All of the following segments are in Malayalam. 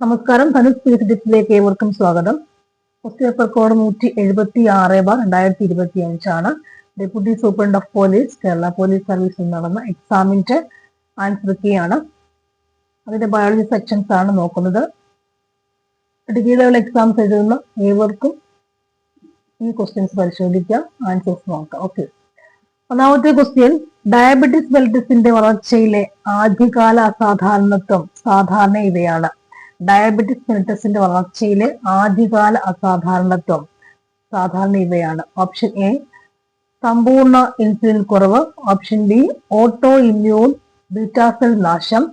നമസ്കാരം. ധനുഷ് ഫിസിക്സിലേക്ക് ഏവർക്കും സ്വാഗതം. ക്വസ്റ്റ് പേപ്പർ കോഡ് നൂറ്റി എഴുപത്തി ആറ് ബാർ രണ്ടായിരത്തി ഇരുപത്തി അഞ്ചാണ് deputy superintendent of police Kerala police സർവീസിൽ നടന്ന എക്സാമിന്റെ ആൻസർ ആണ് അതിന്റെ ബയോളജി സെക്ഷൻസ് ആണ് നോക്കുന്നത്. ഡിഗ്രി ലെവൽ എക്സാംസ് എഴുതുന്ന ഏവർക്കും ഈ ക്വസ്റ്റ്യൻസ് പരിശോധിക്കാം. ആൻസേഴ്സ് നോക്കാം. ഓക്കെ ഒന്നാമത്തെ ക്വസ്റ്റ്യൻ ഡയബറ്റിസ് ബെൽറ്റിസിന്റെ വളർച്ചയിലെ ആദ്യകാല അസാധാരണത്വം സാധാരണ ഇവയാണ്. ഡയബറ്റിസ് മെൽറ്റസിന്റെ വളർച്ചയിലെ ആദ്യകാല അസാധാരണത്വം. സാധാരണ ഇവയാണ്. ഓപ്ഷൻ എ സമ്പൂർണ ഇൻസുലിൻ കുറവ്. Option B auto immune beta cell നാശം.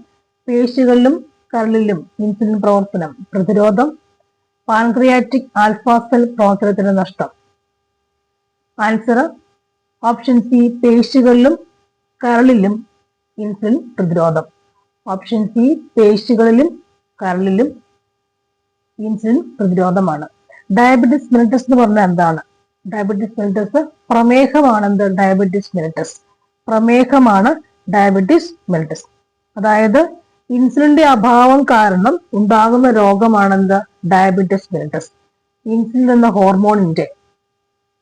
പേശികളിലും കരളിലും ഇൻസുലിൻ പ്രവർത്തനം. പ്രതിരോധം പാൻക്രിയാറ്റിക് ആൽഫാസെൽ പ്രവർത്തനത്തിന്റെ നഷ്ടം. ആൻസർ ഓപ്ഷൻ സി പേശികളിലും കരളിലും ഇൻസുലിൻ പ്രതിരോധം. ഓപ്ഷൻ സി പേശികളിലും കരളിലും ഇൻസുലിൻ പ്രതിരോധമാണ്. ഡയബറ്റിസ് മെലിറ്റസ് എന്ന് പറഞ്ഞാൽ എന്താണ്? ഡയബറ്റിസ് മെലിറ്റസ് പ്രമേഹമാണെന്ത്? ഡയബറ്റിസ് മെലിറ്റസ് പ്രമേഹമാണ് ഡയബറ്റിസ് മെലിറ്റസ് അതായത് ഇൻസുലിന്റെ അഭാവം കാരണം ഉണ്ടാകുന്ന രോഗമാണെന്ത്? ഡയബറ്റിസ് മെലിറ്റസ് ഇൻസുലിൻ എന്ന ഹോർമോണിന്റെ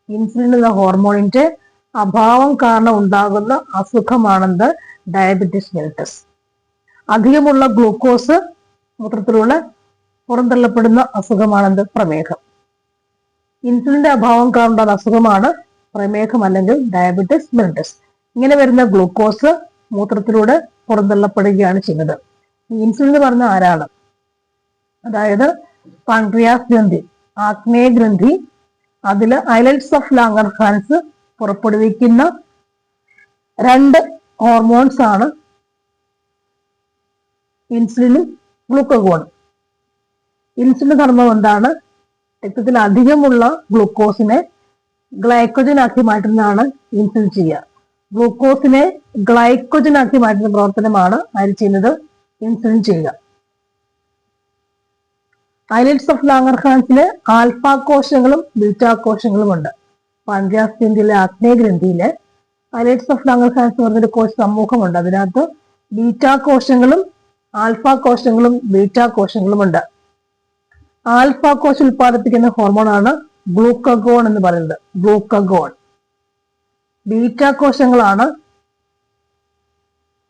ഇൻസുലിൻ എന്ന ഹോർമോണിന്റെ അഭാവം കാരണം ഉണ്ടാകുന്ന അസുഖമാണെന്ത്? ഡയബറ്റിസ് മെലിറ്റസ് അധികമുള്ള ഗ്ലൂക്കോസ് മൂത്രത്തിലൂടെ പുറന്തള്ളപ്പെടുന്ന അസുഖമാണെന്ത്? പ്രമേഹം. ഇൻസുലിന്റെ അഭാവം കാരണം ഉണ്ടാകുന്ന അസുഖമാണ് പ്രമേഹം അല്ലെങ്കിൽ ഡയബറ്റിസ് മെലിറ്റസ് ഇങ്ങനെ വരുന്ന ഗ്ലൂക്കോസ് മൂത്രത്തിലൂടെ പുറന്തള്ളപ്പെടുകയാണ് ചെയ്യുന്നത്. ഇൻസുലിൻ എന്ന് പറഞ്ഞ ആരാണ്? അതായത് പാൻക്രിയാസ് ഗ്രന്ഥി ആഗ്നേയ ഗ്രന്ഥി. അതിൽ ഐലറ്റ്സ് ഓഫ് ലാങ്ങർ ലാംഗർഹാൻസ് പുറപ്പെടുവിക്കുന്ന രണ്ട് ഹോർമോൺസ് ആണ് ഇൻസുലിനും ഗ്ലൂക്കോഗോണും ഇൻസുലിൻ ധർമ്മം എന്താണ്? രക്തത്തിൽ അധികമുള്ള ഗ്ലൂക്കോസിനെ ഗ്ലൈക്കോജൻ ആക്കി മാറ്റുന്നതാണ് ഇൻസുലിൻ ചെയ്യുക. ഗ്ലൂക്കോസിനെ ഗ്ലൈക്കോജൻ ആക്കി മാറ്റുന്ന പ്രവർത്തനമാണ് ആര് ചെയ്യുന്നത്? ഇൻസുലിൻ ചെയ്യുക. ഐലറ്റ്സ് ഓഫ് ലാങ്ങർ ഹാൻസിന് ആൽഫ കോശങ്ങളും ബീറ്റാ കോശങ്ങളും ഉണ്ട്. പാൻക്രിയാസ് ഗ്രന്ഥിയിലെ ആഗ്നേയ ഗ്രന്ഥിയിലെ ഐലറ്റ്സ് ഓഫ് ലാംഗർഹാൻസ് എന്ന് പറഞ്ഞൊരു കോശ സമൂഹമുണ്ട് അതിനകത്ത് ബീറ്റാ കോശങ്ങളും ആൽഫ കോശങ്ങളും ബീറ്റ കോശങ്ങളും ഉണ്ട് ആൽഫ കോശം ഉൽപ്പാദിപ്പിക്കുന്ന ഹോർമോണാണ് ഗ്ലൂക്കഗോൺ എന്ന് പറയുന്നത്. ഗ്ലൂക്കഗോൺ. ബീറ്റ കോശങ്ങളാണ്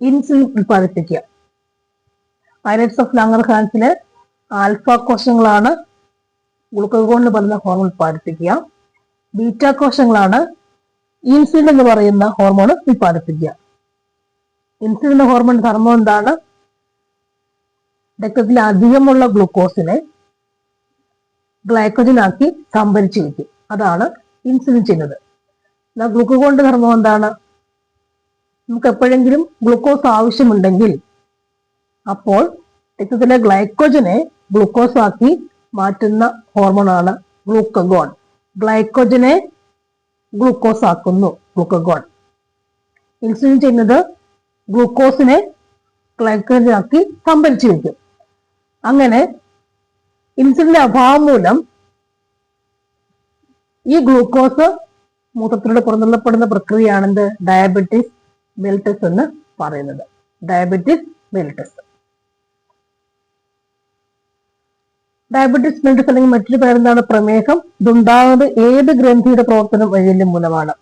ഇൻസുലിൻ ഉൽപ്പാദിപ്പിക്കുക ഐലറ്റ്സ് ഓഫ് ലാംഗർഹാൻസിലെ ആൽഫ കോശങ്ങളാണ് ഗ്ലൂക്കഗോൺ എന്ന് പറയുന്ന ഹോർമോൺ ഉൽപ്പാദിപ്പിക്കുക ബീറ്റ കോശങ്ങളാണ് ഇൻസുലിൻ എന്ന് പറയുന്ന ഹോർമോൺ ഉൽപ്പാദിപ്പിക്കുക ഇൻസുലിൻ ഹോർമോൺ ധർമ്മം എന്താണ്? രക്തത്തിൽ അധികമുള്ള ഗ്ലൂക്കോസിനെ ഗ്ലൈക്കോജനാക്കി സംഭരിച്ചു അതാണ് ഇൻസുലിൻ ചെയ്യുന്നത്. എന്നാൽ ഗ്ലൂക്കോഗോണിന്റെ ധർമ്മം എന്താണ്? നമുക്ക് എപ്പോഴെങ്കിലും ഗ്ലൂക്കോസ് ആവശ്യമുണ്ടെങ്കിൽ അപ്പോൾ രക്തത്തിലെ ഗ്ലൈക്കോജനെ ഗ്ലൂക്കോസ് ആക്കി മാറ്റുന്ന ഹോർമോണാണ് ഗ്ലൂക്കഗോൺ. ഗ്ലൈക്കോജനെ ഗ്ലൂക്കോസ് ആക്കുന്നു ഗ്ലൂക്കഗോൺ. ഇൻസുലിൻ ചെയ്യുന്നത് ഗ്ലൂക്കോസിനെ ഗ്ലൈക്കോജനാക്കി സംഭരിച്ചു അങ്ങനെ ഇൻസുലിന്റെ അഭാവം മൂലം ഈ ഗ്ലൂക്കോസ് മൂത്രത്തിലൂടെ പുറന്തള്ളപ്പെടുന്ന പ്രക്രിയയാണെന്ത്? ഡയബറ്റിസ് മെൽറ്റസ് എന്ന് പറയുന്നത്. ഡയബറ്റിസ് മെൽറ്റസ് ഡയബറ്റിസ് മെൽറ്റസ് അല്ലെങ്കിൽ മറ്റൊരു പേരെന്താണ്? പ്രമേഹം. ഇതുണ്ടാകുന്നത് ഏത് ഗ്രന്ഥിയുടെ പ്രവർത്തനം വൈകല്യം മൂലമാണ്?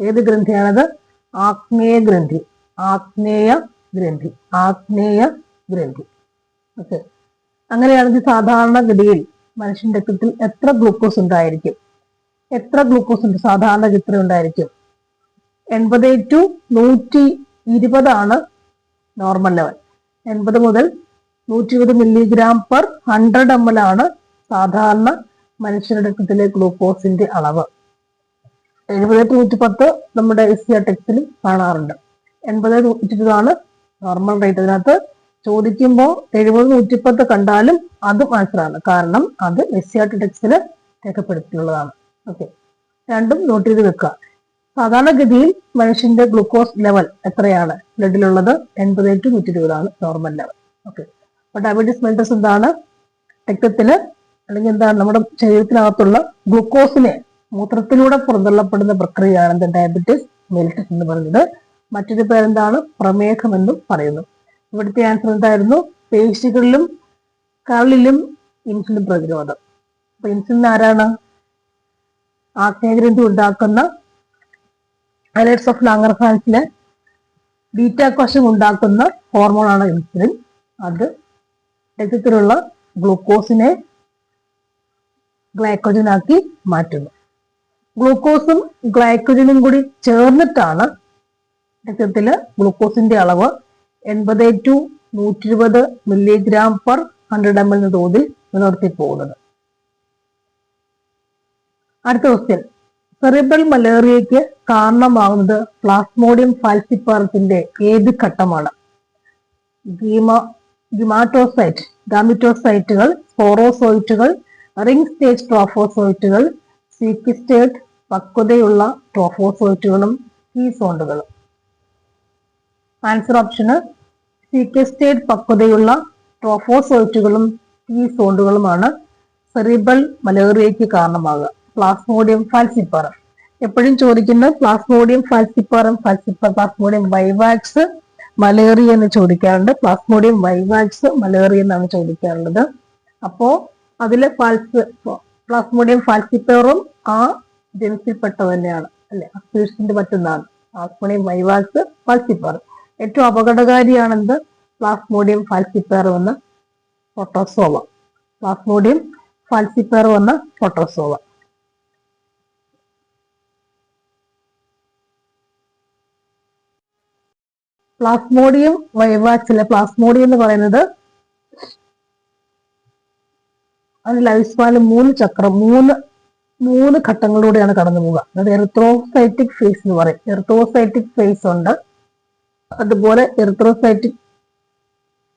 ഏത് ഗ്രന്ഥിയാണത്? ആഗ്നേയ ഗ്രന്ഥി. ആഗ്നേയ ഗ്രന്ഥി. ആഗ്നേയ ഗ്രന്ഥി. ഓക്കെ. അങ്ങനെയാണെങ്കിൽ സാധാരണഗതിയിൽ മനുഷ്യന്റെ രക്തത്തിൽ എത്ര ഗ്ലൂക്കോസ് ഉണ്ടായിരിക്കും? എത്ര ഗ്ലൂക്കോസ് ഉണ്ട്? സാധാരണ എത്ര ഉണ്ടായിരിക്കും. എൺപത് ടു നൂറ്റി ഇരുപതാണ് നോർമൽ ലെവൽ എൺപത് മുതൽ നൂറ്റി ഇരുപത് milligram per hundred M L ആണ് സാധാരണ മനുഷ്യരുടെ രക്തത്തിലെ ഗ്ലൂക്കോസിന്റെ അളവ്. എഴുപത് ടു നൂറ്റി പത്ത് നമ്മുടെ എസ് സി ടെക്സ്റ്റിൽ കാണാറുണ്ട്. എൺപത് നൂറ്റി ഇരുപതാണ് നോർമൽ റേറ്റ് അതിനകത്ത് ചോദിക്കുമ്പോൾ എഴുപത് നൂറ്റിപ്പത്ത് കണ്ടാലും അതും ആൻസറാണ് കാരണം അത് എസ് സി ആർ ടി ടെക്സ്റ്റിൽ രേഖപ്പെടുത്തിയുള്ളതാണ്. ഓക്കെ രണ്ടും നോട്ട് ചെയ്ത് വെക്കുക. സാധാരണഗതിയിൽ മനുഷ്യന്റെ ഗ്ലൂക്കോസ് ലെവൽ എത്രയാണ്? ബ്ലഡിലുള്ളത് എൺപത് ടു നൂറ്റി ഇരുപതാണ് നോർമൽ ലെവൽ ഓക്കെ അപ്പൊ ഡയബറ്റീസ് മെൽറ്റസ് എന്താണ്? രക്തത്തിൽ അല്ലെങ്കിൽ എന്താണ്? നമ്മുടെ ശരീരത്തിനകത്തുള്ള ഗ്ലൂക്കോസിനെ മൂത്രത്തിലൂടെ പുറന്തള്ളപ്പെടുന്ന പ്രക്രിയയാണ് ഡയബറ്റീസ് മെൽറ്റസ് എന്ന് പറയുന്നത്. മറ്റൊരു പേരെന്താണ്? പ്രമേഹം എന്നും പറയുന്നു. ഇവിടുത്തെ ആൻസർ എന്തായിരുന്നു? പേശികളിലും കരളിലും ഇൻസുലിൻ പ്രതിരോധം. അപ്പൊ ഇൻസുലിൻ ആരാണ്? ആഗ്നേയഗ്രന്ഥി ഉണ്ടാക്കുന്ന അലേറ്റ്സ് ഓഫ് ലാംഗർഹാൻസിലെ ബീറ്റാ കോശം ഉണ്ടാക്കുന്ന ഹോർമോണാണ് ഇൻസുലിൻ അത് രക്തത്തിലുള്ള ഗ്ലൂക്കോസിനെ ഗ്ലൈക്കോജനാക്കി മാറ്റുന്നു. ഗ്ലൂക്കോസും ഗ്ലൈക്കോജനും കൂടി ചേർന്നിട്ടാണ് രക്തത്തിൽ ഗ്ലൂക്കോസിന്റെ അളവ് എൺപത് ടു നൂറ്റി ഇരുപത് milligram per hundred M L എന്ന തോതിൽ നിലനിർത്തി പോകുന്നത്. അടുത്ത ക്വസ്റ്റ്യൻ സെറിബ്രൽ മലേറിയയ്ക്ക് കാരണമാകുന്നത് പ്ലാസ്മോഡിയം ഫാൽസിപ്പാറത്തിന്റെ ഏത് ഘട്ടമാണ്? ഗീമ ഗിമാറ്റോസൈറ്റ് ഗാമിറ്റോസൈറ്റുകൾ സ്പോറോസോയിറ്റുകൾ റിംഗ് സ്റ്റേജ് ട്രോഫോസോയിറ്റുകൾ സീക്കിസ്റ്റേഡ് പക്വതയുള്ള ട്രോഫോസോയിറ്റുകളും ഈ സോണ്ടുകളും. ആൻസർ ഓപ്ഷന് സീക്കസ്റ്റേഡ് പക്വതയുള്ള ട്രോഫോസോയിറ്റുകളും കീസോണ്ടുകളുമാണ് സെറിബൽ മലേറിയയ്ക്ക് കാരണമാകുക. പ്ലാസ്മോഡിയം ഫാൽസിപ്പാറം എപ്പോഴും ചോദിക്കുന്നത് പ്ലാസ്മോഡിയം ഫാൽസിപ്പാറം ഫാൽസിപ്പ പ്ലാസ്മോഡിയം വൈവാക്സ് മലേറിയ എന്ന് ചോദിക്കാറുണ്ട്. പ്ലാസ്മോഡിയം വൈവാക്സ് മലേറിയ എന്നാണ് ചോദിക്കാറുള്ളത്. അപ്പോ അതിലെ ഫാൽസ് പ്ലാസ്മോഡിയം ഫാൽസിപ്പറും ആ ജനസിൽപ്പെട്ട തന്നെയാണ് അല്ലെ അസ്പീഷ്യന്റെ മറ്റൊന്നാണ്. പ്ലാസ്മോഡിയം വൈവാക്സ് ഫാൽസിപ്പർ ഏറ്റവും അപകടകാരിയാണെന്ത്? പ്ലാസ്മോഡിയം ഫാൽസിപ്പർ എന്ന പൊട്ടോസോവ പ്ലാസ്മോഡിയം ഫാൽസിപ്പയർ എന്ന പൊട്ടോസോവ പ്ലാസ്മോഡിയം വൈവാക്സിലെ പ്ലാസ്മോഡിയം എന്ന് പറയുന്നത് അതിന് ലൈഫ്സ്പാനിൽ മൂന്ന് ചക്രം മൂന്ന് മൂന്ന് ഘട്ടങ്ങളിലൂടെയാണ് കടന്നു പോവുക അതായത് എറിത്രോസൈറ്റിക് ഫേസ് എന്ന് പറയും. എർത്തോസൈറ്റിക് ഫേസ് ഉണ്ട്. അതുപോലെ എർത്രോസൈറ്റിക്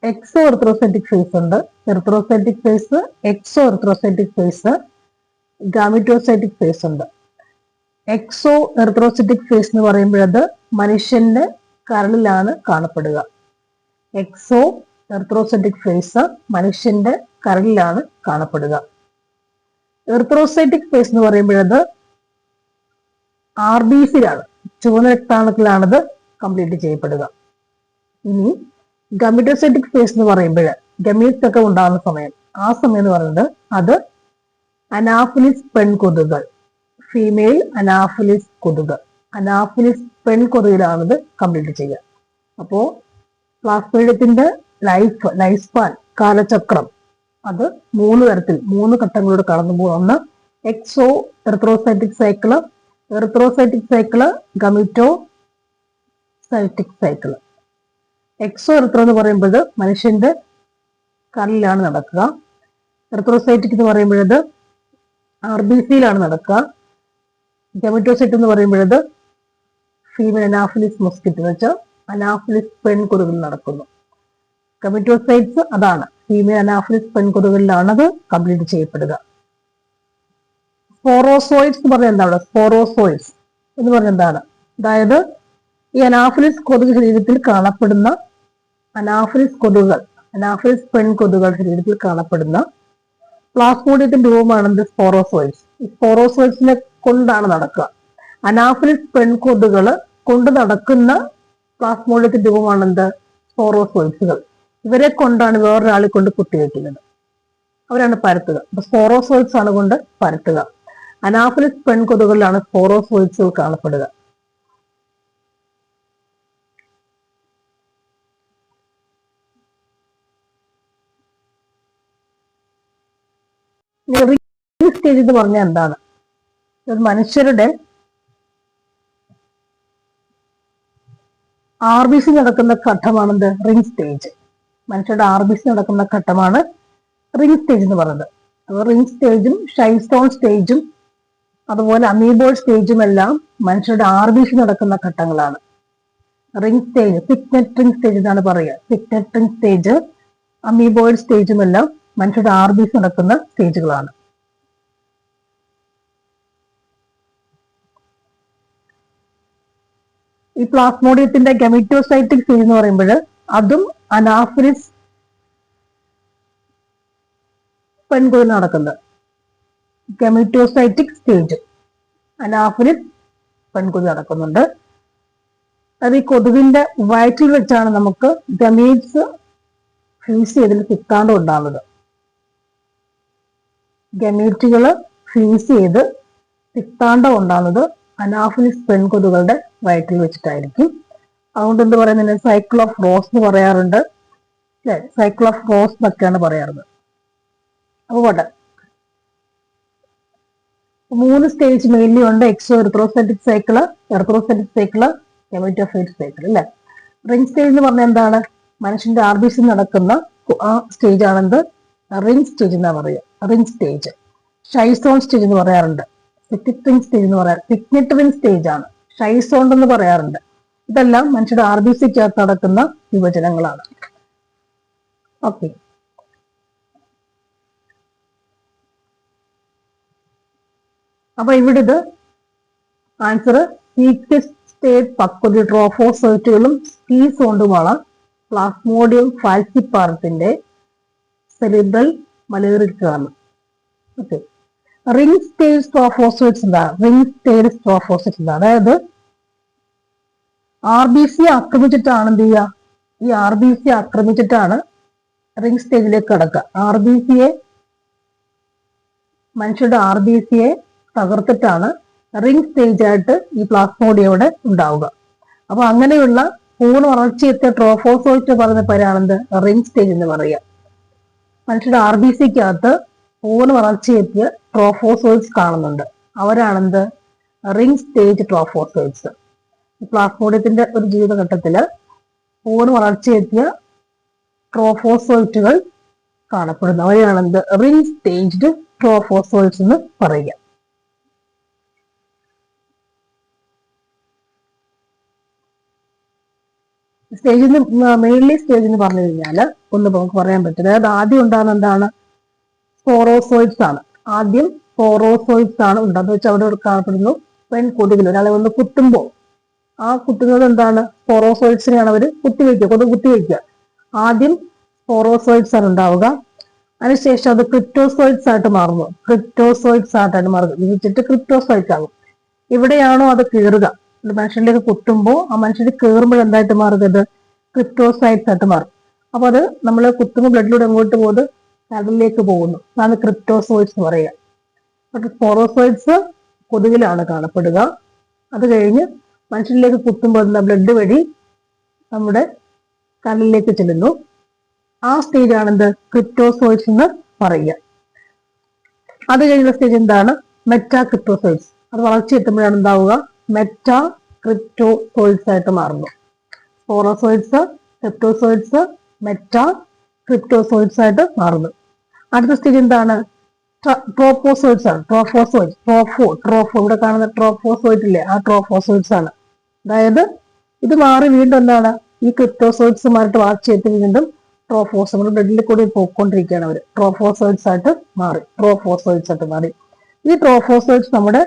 എക്സോ എർത്രോസൈറ്റിക് ഫേസ് ഉണ്ട്. Erythrocytic phase exo erythrocytic phase gametocytic phase ഉണ്ട്. എക്സോ എർത്രോസൈറ്റിക് ഫേസ് എന്ന് പറയുമ്പോഴത് മനുഷ്യന്റെ കരളിലാണ് കാണപ്പെടുക. എക്സോ എർത്രോസൈറ്റിക് ഫേസ് മനുഷ്യന്റെ കരളിലാണ് കാണപ്പെടുക. എർത്രോസൈറ്റിക് ഫേസ് എന്ന് പറയുമ്പോഴത് ആർ ബി സിയിലാണ് ചുവന്ന രക്താണുക്കളാണത് കംപ്ലീറ്റ് ചെയ്യപ്പെടുക. ഇനി ഗമിഡോസെറ്റിക് ഫേസ് എന്ന് പറയുമ്പോൾ ഗമീസ് ഒക്കെ ഉണ്ടാകുന്ന സമയം. ആ സമയം എന്ന് പറയുന്നത് അത് അനാഫിലിസ് പെൺകൊതുകൾ ഫീമെയിൽ അനാഫിലിസ് കൊതുക്. അനാഫിലിസ് പെൺകൊതുകിലാണത് കംപ്ലീറ്റ് ചെയ്യുക. അപ്പോ പ്ലാസ്മീഡത്തിന്റെ ലൈഫ് ലൈഫ് സ്പാൻ കാലചക്രം അത് മൂന്ന് തരത്തിൽ മൂന്ന് ഘട്ടങ്ങളിലൂടെ കടന്നു പോകുന്ന exo erythrocytic cycle erythrocytic cycle gametocytic cycle exo എന്ന് പറയുമ്പോൾ മനുഷ്യന്റെ കല്ലിലാണ് നടക്കുക. എർത്രോസൈറ്റിക് എന്ന് പറയുമ്പോഴത് ആർ ബി സിയിലാണ് നടക്കുക. ജമിറ്റോസൈറ്റ് എന്ന് പറയുമ്പോഴത് ഫീമെയിൽ അനാഫിലിസ് മൊസ്കിറ്റ് എന്ന് വെച്ചാൽ അനാഫിലിസ് പെൺകുറുകൾ നടക്കുന്നു. കമിറ്റോസൈറ്റ്സ് അതാണ്. ഫീമെയിൽ അനാഫിലിസ് പെൺകുറുകളിലാണ് അത് കംപ്ലീറ്റ് ചെയ്യപ്പെടുക. സ്പോറോസോയിഡ്സ് എന്ന് പറഞ്ഞാൽ എന്താണ്? സ്പോറോസോയിഡ്സ് എന്ന് പറഞ്ഞാൽ എന്താണ്? അതായത് ഈ അനാഫിലിസ് കൊതുക് ശരീരത്തിൽ കാണപ്പെടുന്ന അനാഫിലിസ് കൊതുകുകൾ അനാഫിലിസ് പെൺകൊതുകുകൾ ശരീരത്തിൽ കാണപ്പെടുന്ന പ്ലാസ്മോഡിയത്തിന്റെ രൂപമാണെന്ത്? സ്പോറോസോയിഡ്സ് ഈ സ്പോറോസോയിഡ്സിനെ കൊണ്ടാണ് നടക്കുക. അനാഫിലിസ് പെൺകൊതുകൾ കൊണ്ട് നടക്കുന്ന പ്ലാസ്മോഡിയത്തിന്റെ രൂപമാണെന്ത്? സ്പോറോസോയിഡ്സുകൾ ഇവരെ കൊണ്ടാണ് വേറൊരാളെ കൊണ്ട് കുത്തിവെക്കുന്നത്. അവരാണ് പരത്തുക. അപ്പൊ സ്പോറോസോയിഡ്സ് ആണ് കൊണ്ട് പരത്തുക. പെൺ പെൺകൊതുകളിലാണ് സ്പോറോസോയിഡ്സുകൾ കാണപ്പെടുക. സ്റ്റേജ് എന്ന് പറഞ്ഞാൽ എന്താണ്? ഒരു മനുഷ്യരുടെ ആർ ബി സി നടക്കുന്ന ഘട്ടമാണെന്ത്? റിംഗ് സ്റ്റേജ് മനുഷ്യരുടെ ആർ ബി സി നടക്കുന്ന ഘട്ടമാണ് റിംഗ് സ്റ്റേജ് എന്ന് പറയുന്നത്. അപ്പോൾ റിംഗ് സ്റ്റേജും ഷൈസ്റ്റോൺ സ്റ്റേജും അതുപോലെ അമീബോൾ സ്റ്റേജും എല്ലാം മനുഷ്യരുടെ ആർ ബി സി നടക്കുന്ന ഘട്ടങ്ങളാണ്. Ring stage signet ring stage എന്നാണ് പറയുക. സിഗ്നറ്റ് റിംഗ് സ്റ്റേജ് അമീബോയിഡ് സ്റ്റേജും എല്ലാം മനുഷ്യരുടെ ആർ ബി സി നടക്കുന്ന സ്റ്റേജുകളാണ്. ഈ പ്ലാസ്മോഡിയത്തിന്റെ ഗമിറ്റോസൈറ്റിക് സ്റ്റേജ് എന്ന് പറയുമ്പോൾ അതും അനാഫിലിസ് പെൺകുതിൽ നടക്കുന്നത് ഗമിറ്റോസൈറ്റിക് സ്റ്റേജ്. അനാഫിലിസ് പെൺകുതി നടക്കുന്നുണ്ട്. അത് ഈ കൊതുകിന്റെ വയറ്റിൽ വെച്ചാണ് നമുക്ക് ഗമീറ്റ്സ് ഫ്യൂസ് ചെയ്തതിൽ കിട്ടാണ്ട് ഉണ്ടാകുന്നത് ഗമീറ്റുകൾ ഫ്യൂസ് ചെയ്ത് സിക്താണ്ടം ഉണ്ടാകുന്നത് അനാഫിലിസ് പെൺകൊതുകളുടെ വയറ്റിൽ വെച്ചിട്ടായിരിക്കും. അതുകൊണ്ട് എന്ത് പറയുന്നത് സൈക്കിൾ ഓഫ് റോസ് എന്ന് പറയാറുണ്ട്. അല്ലെ? സൈക്കിൾ ഓഫ് റോസ് എന്നൊക്കെയാണ് പറയാറുള്ളത് പോട്ടെ. മൂന്ന് സ്റ്റേജ് മെയിൻലി ഉണ്ട്. Exo erythrocytic cycle erythrocytic cycle gametophyte cycle അല്ലെ? റിംഗ് സ്റ്റേജ് എന്ന് പറഞ്ഞാൽ എന്താണ്? മനുഷ്യന്റെ ആർബിസിൽ നടക്കുന്ന ആ സ്റ്റേജ് ആണെന്ത്? റിംഗ് സ്റ്റേജ് എന്നാ പറയുക. റിംഗ് സ്റ്റേജ് ഷൈസോൺ സ്റ്റേജ് എന്ന് പറയാറുണ്ട്. സിറ്റിക് സ്റ്റേജ് എന്ന് പറയാം സിഗ്നറ്ററിംഗ് സ്റ്റേജ് ആണ്. ഷൈസോൺ എന്ന് പറയാറുണ്ട്. ഇതെല്ലാം മനുഷ്യരുടെ ആർ ബി സിക്കകത്ത് നടക്കുന്ന വിഭജനങ്ങളാണ്. ഓക്കെ അപ്പൊ ഇവിടെ ഇത് ആൻസർ സ്റ്റേറ്റ് പക്വതി ട്രോഫോസൈറ്റുകളും സ്കീസോണ്ടുമാണ് പ്ലാസ്മോഡിയം ഫാൽസിപ്പാറത്തിന്റെ സെലിബ്രൽ മലേറിക്കാണ് ഓക്കെ റിംഗ് സ്റ്റേജ് സ്ട്രോഫോസൈറ്റ്സ് എന്താണ് റിംഗ് സ്റ്റേജ് സ്ട്രോഫോസൈറ്റ്സ് എന്താണ് അതായത് ആർ ബി സി ആക്രമിച്ചിട്ടാണ് എന്ത് ചെയ്യുക ഈ ആർ ബി സി ആക്രമിച്ചിട്ടാണ് റിംഗ് സ്റ്റേജിലേക്ക് കടക്കുക ആർ ബി സിയെ മനുഷ്യരുടെ ആർ ബി സിയെ തകർത്തിട്ടാണ് റിംഗ് സ്റ്റേജ് ആയിട്ട് ഈ പ്ലാസ്മോഡിയോടെ ഉണ്ടാവുക. അപ്പൊ അങ്ങനെയുള്ള പൂർണ വളർച്ചയെത്തിയ ട്രോഫോസോയിറ്റ് പറയുന്ന പേരാണെന്ത് റിംഗ് സ്റ്റേജ് എന്ന് പറയുക. മനുഷ്യരുടെ ആർ ബി സിക്കകത്ത് പൂർണ വളർച്ചയെത്തിയ ട്രോഫോസോയിഡ്സ് കാണുന്നുണ്ട്. അവരാണെന്ത്? റിംഗ് സ്റ്റേജ് ട്രോഫോസോയിഡ്സ് പ്ലാസ്മോഡിയത്തിന്റെ ഒരു ജീവിതഘട്ടത്തിൽ പൂർണ വളർച്ചയെത്തിയ ട്രോഫോസോയിറ്റുകൾ കാണപ്പെടുന്നു. അവരെയാണെന്ത്? റിംഗ് സ്റ്റേജ്ഡ് ട്രോഫോസോയിറ്റ്സ് എന്ന് പറയുക. സ്റ്റേജിൽ നിന്ന് മെയിൻലി സ്റ്റേജ് എന്ന് പറഞ്ഞു കഴിഞ്ഞാൽ ഒന്ന് നമുക്ക് പറയാൻ പറ്റും അതായത് ആദ്യം ഉണ്ടാകുന്ന എന്താണ്? സ്പോറോസോയിഡ്സ് ആണ് ആദ്യം സ്പോറോസോയിഡ്സ് ആണ് ഉണ്ടാകുന്നത്. വെച്ചാൽ അവിടെ കാണപ്പെടുന്നു പെൺകുട്ടികൾ. ഒരാളെ ഒന്ന് കുത്തുമ്പോൾ ആ കുത്തുന്നത് എന്താണ്? സ്പോറോസോയിഡ്സിനെയാണ് അവർ കുത്തിവെക്കുക. കൊതുക് കുത്തിവെക്കുക. ആദ്യം സ്പോറോസോയിഡ്സ് ആണ് ഉണ്ടാവുക. അതിനുശേഷം അത് ക്രിപ്റ്റോസോയിഡ്സ് ആയിട്ട് മാറുന്നു. ക്രിപ്റ്റോസോയിഡ്സ് ആയിട്ടാണ് മാറുന്നത് വിരിച്ചിട്ട് ക്രിപ്റ്റോസോയിഡ്സ് ആകും. എവിടെയാണോ അത് കീറുക? ഒരു മനുഷ്യനിലേക്ക് കുത്തുമ്പോൾ ആ മനുഷ്യർ കയറുമ്പോൾ എന്തായിട്ട് മാറുന്നത് ക്രിപ്റ്റോസൈറ്റ്സ് ആയിട്ട് മാറും. അപ്പോൾ അത് നമ്മൾ കുത്തുമ്പോൾ ബ്ലഡിലൂടെ അങ്ങോട്ട് പോകുന്നത്? കടലിലേക്ക് പോകുന്നു. അതാണ് ക്രിപ്റ്റോസോയിഡ്സ് എന്ന് പറയുക. പക്ഷെ സ്പോറോസോയിഡ്സ് കൊതുകിലാണ് കാണപ്പെടുക. അത് കഴിഞ്ഞ് മനുഷ്യരിലേക്ക് കുത്തുമ്പോൾ എന്താ? ബ്ലഡ് വഴി നമ്മുടെ കടലിലേക്ക് ചെല്ലുന്നു. ആ സ്റ്റേജ് ആണെന്ത് ക്രിപ്റ്റോസോയിഡ്സ് എന്ന് പറയുക. അത് കഴിഞ്ഞുള്ള സ്റ്റേജ് എന്താണ്? മെറ്റാ ക്രിപ്റ്റോസോയിഡ്സ് അത് വളർച്ച എത്തുമ്പോഴാണ് മെറ്റാ ക്രിപ്റ്റോസോയിഡ്സ് ആയിട്ട് മാറുന്നു. സ്പോറോസോയിഡ്സ് ക്രിപ്റ്റോസോയിഡ്സ് മെറ്റ ക്രിപ്റ്റോസോയിഡ്സ് ആയിട്ട് മാറുന്നു. അടുത്ത സ്റ്റേജ് എന്താണ്? ട്രോപ്പോസോയിഡ്സ് ആണ് ട്രോഫോസോയിഡ് ട്രോഫോ ട്രോഫോ. ഇവിടെ കാണുന്ന ട്രോഫോസോയിഡ് ഇല്ലേ? ആ ട്രോഫോസോയിഡ്സ് ആണ് അതായത് ഇത് മാറി വീണ്ടും എന്താണ്? ഈ ക്രിപ്റ്റോസോയിഡ്സ് മാറിയിട്ട് ചെയ്തിട്ട് വീണ്ടും ട്രോഫോസ് നമ്മുടെ ബ്ലഡിൽ കൂടി പോയിക്കൊണ്ടിരിക്കുകയാണ് അവർ ട്രോഫോസോയിഡ്സ് ആയിട്ട് മാറി. ട്രോഫോസോയിഡ്സ് ആയിട്ട് മാറി. ഈ ട്രോഫോസോയിഡ്സ് നമ്മുടെ